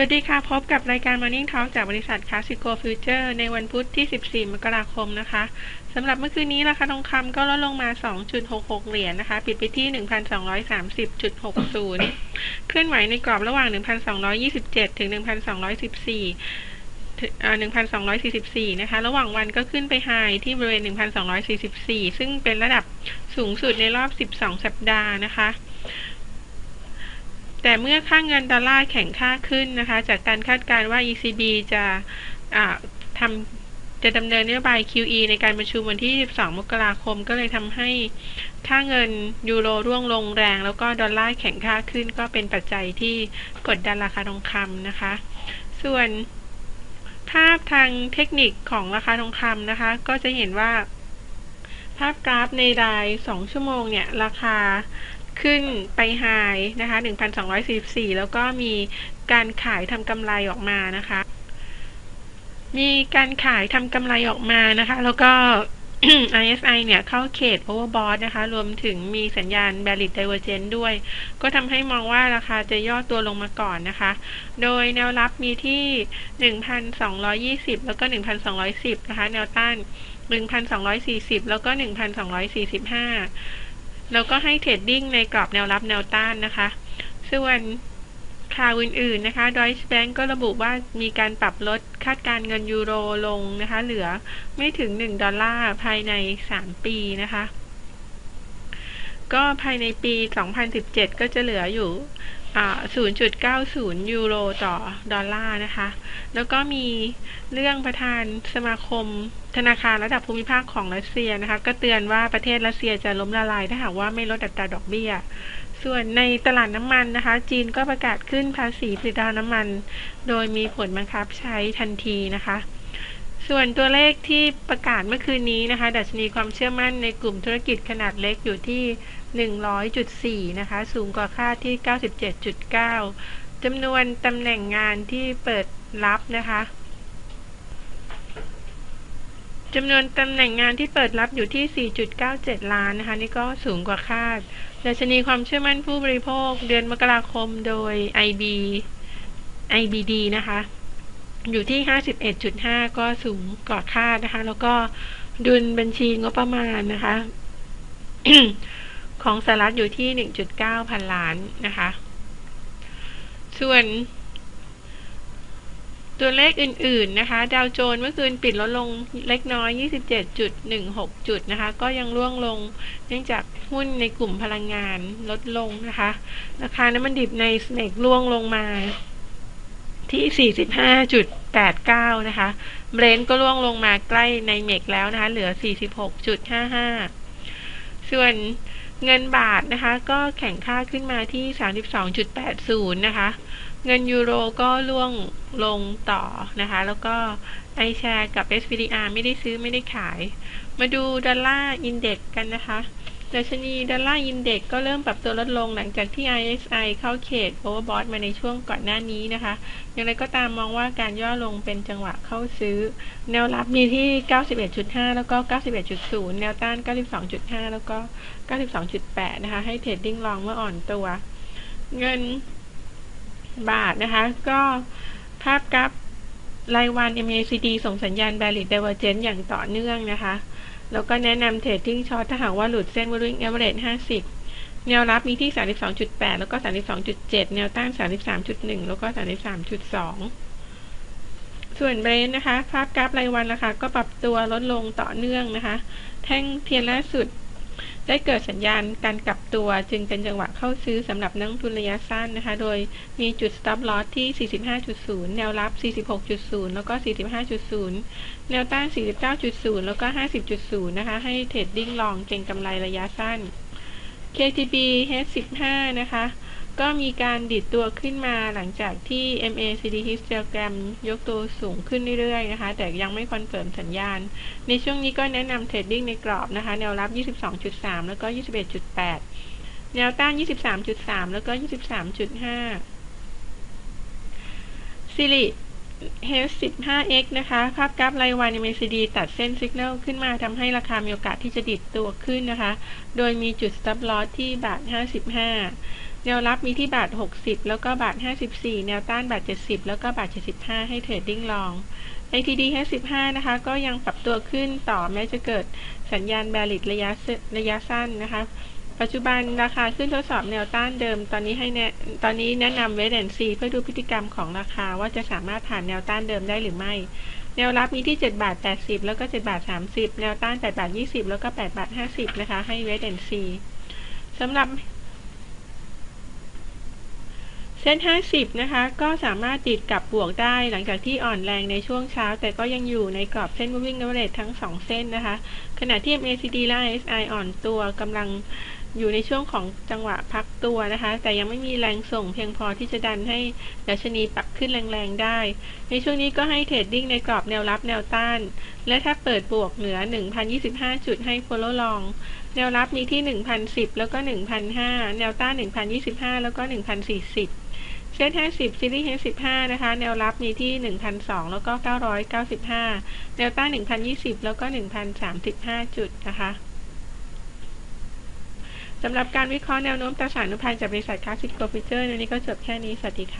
สวัสดีค่ะ พบกับรายการ Morning Talk จากบริษัท Classico Future ในวันพุธที่ 14 มกราคมนะคะสำหรับเมื่อคืนนี้ราคาทองคำก็ลดลงมา 2.66 เหรียญนนะคะ ปิดไปที่ 1,230.60 เคลื่อนไหวในกรอบระหว่าง 1,227 ถึง 1,214 1,244 นะคะ ระหว่างวันก็ขึ้นไปไฮที่บริเวณ 1,244 ซึ่งเป็นระดับสูงสุดในรอบ 12 สัปดาห์นะคะ แต่เมื่อค่าเงินดอลลาร์แข็งค่าขึ้นนะคะ จากการคาดการณ์ว่า ECB จะทำจะดำเนินนโยบาย QE ในการประชุมวันที่22มกราคม ก็เลยทำให้ค่าเงินยูโรร่วงลงแรง แล้วก็ดอลลาร์แข็งค่าขึ้น ก็เป็นปัจจัยที่กดดันราคาทองคำนะคะ ส่วนภาพทางเทคนิคของราคาทองคำนะคะ ก็จะเห็นว่าภาพกราฟในราย 2 ชั่วโมงเนี่ย ราคา ขึ้นไปไฮนะคะ 1,244 แล้วก็มีการขายทำกำไรออกมานะคะ มีการขายทำกำไรออกมานะคะ แล้วก็ RSI เนี่ยเข้าเขต overbought นะคะ รวมถึงมีสัญญาณ bearish divergence ด้วย ก็ทำให้มองว่าราคาจะย่อตัวลงมาก่อนนะคะ โดยแนวรับมีที่ 1,220 แล้วก็ 1,210 นะคะ แนวต้าน 1,240 แล้วก็ 1,245 แล้วก็ให้เทรดดิ้งในกรอบแนวรับแนวต้านนะคะ ส่วนข่าวอื่นๆนะคะ Deutsche Bank ก็ระบุว่ามีการปรับลดคาดการเงินยูโรลงนะคะ เหลือไม่ถึง 1 ดอลลาร์ภายใน 3 ปีนะคะ ก็ภายในปี 2017 ก็จะเหลืออยู่ 0.90 ยูโรต่อดอลลาร์นะคะ แล้วก็มีเรื่องประธานสมาคมธนาคารระดับภูมิภาคของรัสเซียนะคะ ก็เตือนว่าประเทศรัสเซียจะล้มละลายถ้าหากว่าไม่ลดอัตราดอกเบี้ย ส่วนในตลาดน้ำมันนะคะ จีนก็ประกาศขึ้นภาษีผลิตภัณฑ์น้ำมัน โดยมีผลบังคับใช้ทันทีนะคะ ส่วนตัวเลขที่ประกาศเมื่อคืนนี้นะคะ ดัชนีความเชื่อมั่นในกลุ่มธุรกิจขนาดเล็กอยู่ที่ 100.4 นะคะ สูงกว่าคาดที่ 97.9 จำนวนตำแหน่งงานที่เปิดรับนะคะจำนวนตำแหน่งงานที่เปิดรับอยู่ที่ 4.97 ล้านนะคะ นี่ก็สูงกว่าคาดดัชนีความเชื่อมั่นผู้บริโภคเดือนมกราคมโดย IB IBD นะคะ อยู่ที่ 51.5 ก็สูงกว่าคาดนะคะ แล้วก็ดุลบัญชีงบประมาณนะคะ ของสหรัฐอยู่ที่ 1.9 พันล้านนะคะ ส่วนตัวเลขอื่นๆนะคะ ดาวโจนส์เมื่อคืนปิดลดลงเล็กน้อย 27.16 จุดนะคะ ก็ยังร่วงลงเนื่องจากหุ้นในกลุ่มพลังงานลดลงนะคะ ราคาน้ำมันดิบในสเนกร่วงลงมา ที่ 45.89 นะคะเบรนท์ก็ร่วงลงมาใกล้ในเมกแล้วนะคะ เหลือ 46.55 ส่วนเงินบาทนะคะ ก็แข่งค่าขึ้นมาที่ 32.80 นะคะ เงินยูโรก็ล่วงลงต่อนะคะ แล้วก็ไอแชร์กับ SPDR ไม่ได้ซื้อไม่ได้ขาย มาดูดอลลาร์อินเด็กกันนะคะ ดัชนีดอลลาร์อินเด็กก็เริ่มปรับตัวลดลงหลังจากที่ ISI เข้าเขตโอเวอร์บอทมาในช่วงก่อนหน้านี้นะคะ อย่างไรก็ตามมองว่าการย่อลงเป็นจังหวะเข้าซื้อ แนวรับมีที่ 91.5 แล้วก็ 91.0 แนวต้าน 92.5 แล้วก็ 92.8 นะคะ ให้เทรดดิ้งลองเมื่ออ่อนตัว เงินบาทนะคะ ก็ภาพกราฟรายวัน MACD ส่งสัญญาณ bearish divergence อย่างต่อเนื่องนะคะ แล้วก็แนะนำเทรดดิ้งช็อตถ้าหากว่าหลุดเส้น moving average 50 แนวรับมีที่ 32.8 แล้วก็ 32.7 แนวต้าน 33.1 แล้วก็ 33.2 ส่วนเบรนนะคะ ภาพกราฟรายวันราคาก็ปรับตัวลดลงต่อเนื่องนะคะ แท่งเทียนล่าสุด ได้เกิดสัญญาณการกลับตัวจึงเป็นจังหวะเข้าซื้อสำหรับนักทุนระยะสั้นนะคะ โดยมีจุด stop loss ที่ 45.0 แนวรับ 46.0 แล้วก็ 45.0 แนวต้าน 49.0 แล้วก็ 50.0 นะคะ ให้เทรดดิ้งลองเก็งกำไรระยะสั้น KTB H15 นะคะ ก็มีการดิดตัวขึ้นมาหลังจากที่ MACD histogram ยกตัวสูงขึ้นเรื่อยๆนะคะ แต่ยังไม่คอนเฟิร์มสัญญาณ ในช่วงนี้ก็แนะนำเทรดดิ้งในกรอบนะคะ แนวรับ 22.3 แล้วก็ 21.8 แนวต้าน 23.3 แล้วก็ 23.5ซิลิ H15X นะคะ ภาพกราฟรายวัน MACD ตัดเส้นสัญญาณขึ้นมาทำให้ราคามีโอกาสที่จะดิดตัวขึ้นนะคะ โดยมีจุด stop loss ที่บาท 55 แนวรับมีที่บาท 60 แล้วก็บาท 54 แนวต้านบาท 70 แล้วก็บาท 75 ให้เทรดดิ้งลอง ATD 55 นะคะ ก็ยังปรับตัวขึ้นต่อแม้จะเกิดสัญญาณแบริดระยะระยะสั้นนะคะ ปัจจุบันราคาขึ้นทดสอบแนวต้านเดิม ตอนนี้ให้แนะตอนนี้แนะนำเวทแอนซีเพื่อดูพฤติกรรมของราคาว่าจะสามารถผ่านแนวต้านเดิมได้หรือไม่ แนวรับมีที่ 7 บาท 80 แล้วก็ 7 บาท 30 แนวต้าน 8 บาท 20 แล้วก็ 8 บาท 50 นะคะ ให้เวทแอนซีสำหรับ เส้น 50 นะคะ ก็สามารถติดกับบวกได้หลังจากที่อ่อนแรงในช่วงเช้า แต่ก็ยังอยู่ในกรอบเส้น moving average ทั้ง 2 เส้นนะคะ ขณะที่ MACD และ RSI อ่อนตัวกำลังอยู่ในช่วงของจังหวะพักตัวนะคะ แต่ยังไม่มีแรงส่งเพียงพอที่จะดันให้ดัชนีปรับขึ้นแรงๆได้ ในช่วงนี้ก็ให้เทรดดิ้งในกรอบแนวรับแนวต้าน และถ้าเปิดบวกเหนือ 1,025 จุดให้ follow long แนวรับมีที่ 1,010 แล้วก็ 1,005 แนวต้าน 1,025 แล้วก็ 1,040 เซต50ซีรีส์ H15 นะคะ แนวรับมีที่ 1,002 แล้วก็ 995 แนวต้าน1,020 แล้วก็ 1,035 จุดนะคะสำหรับการวิเคราะห์แนวโน้มตราสารอนุพันธ์จากบริษัทคลาสสิกโกลฟิเจอร์ในนี้ก็จบแค่นี้ สวัสดีค่ะ